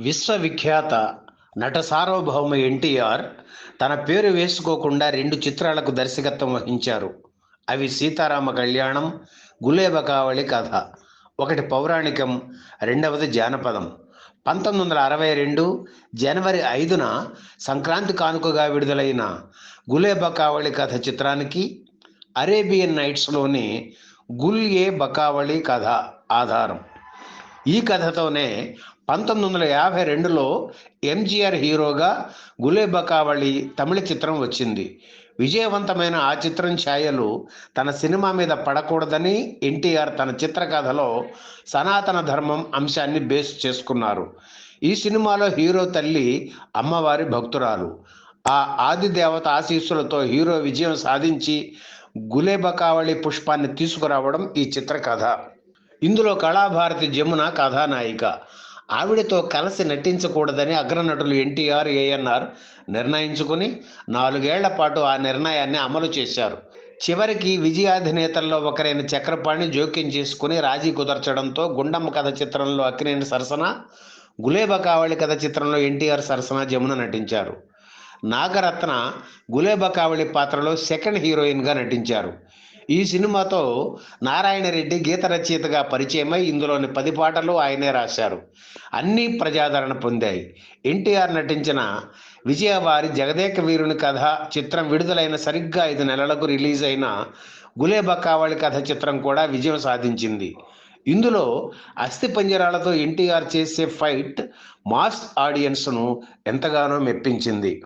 విశ్వవిఖ్యాత నట సార్వభౌమ ఎన్టీఆర్ తన పేరు వేసుకోకుండా రెండు చిత్రాలకు దర్శకత్వం వహించారు. అవి సీతారామ కళ్యాణం గులేబకావళి కథ. ఒకటి పౌరాణికం రెండవది జానపదం. పంతొమ్మిది వందల అరవై రెండు జనవరి ఐదున సంక్రాంతి కానుకగా విడుదలైన గులేబకావళి కథ చిత్రానికి అరేబియన్ నైట్స్లోని గుల్ ఏ బకావళి కథ ఆధారం. ఈ కథతోనే పంతొమ్మిది వందల యాభై రెండులో ఎంజీఆర్ హీరోగా గులేబకావళి తమిళ చిత్రం వచ్చింది. విజయవంతమైన ఆ చిత్రం ఛాయలు తన సినిమా మీద పడకూడదని ఎన్టీఆర్ తన చిత్రకథలో సనాతన ధర్మం అంశాన్ని బేస్ చేసుకున్నారు. ఈ సినిమాలో హీరో తల్లి అమ్మవారి భక్తురాలు. ఆ ఆది దేవత ఆశీస్సులతో హీరో విజయం సాధించి గులేబకావళి పుష్పాన్ని తీసుకురావడం ఈ చిత్రకథ. ఇందులో కళాభారతి జమున కథానాయిక. ఆవిడతో కలిసి నటించకూడదని అగ్రనటులు ఎన్టీఆర్ ఏఎన్ఆర్ నిర్ణయించుకుని నాలుగేళ్ళ పాటు ఆ నిర్ణయాన్ని అమలు చేశారు. చివరికి విజయాధినేతల్లో ఒకరైన చక్రపాణి జోక్యం చేసుకుని రాజీ కుదర్చడంతో గుండమ్మ కథ చిత్రంలో అక్కినేని సరసన గులేబ కావళి కథ చిత్రంలో ఎన్టీఆర్ సరసన జమున నటించారు. నాగరత్న గులేబ కావళి పాత్రలో సెకండ్ హీరోయిన్గా నటించారు. ఈ సినిమాతో నారాయణ రెడ్డి గీత రచయితగా పరిచయమై ఇందులోని పది పాటలు ఆయనే రాశారు. అన్నీ ప్రజాదరణ పొందాయి. ఎన్టీఆర్ నటించిన విజయవారి జగదేక వీరుని కథ చిత్రం విడుదలైన సరిగ్గా ఐదు నెలలకు రిలీజ్ అయిన గులేబ కావళి కథ చిత్రం కూడా విజయం సాధించింది. ఇందులో అస్థి పంజరాలతో ఎన్టీఆర్ చేసే ఫైట్ మాస్ ఆడియన్స్ను ఎంతగానో మెప్పించింది.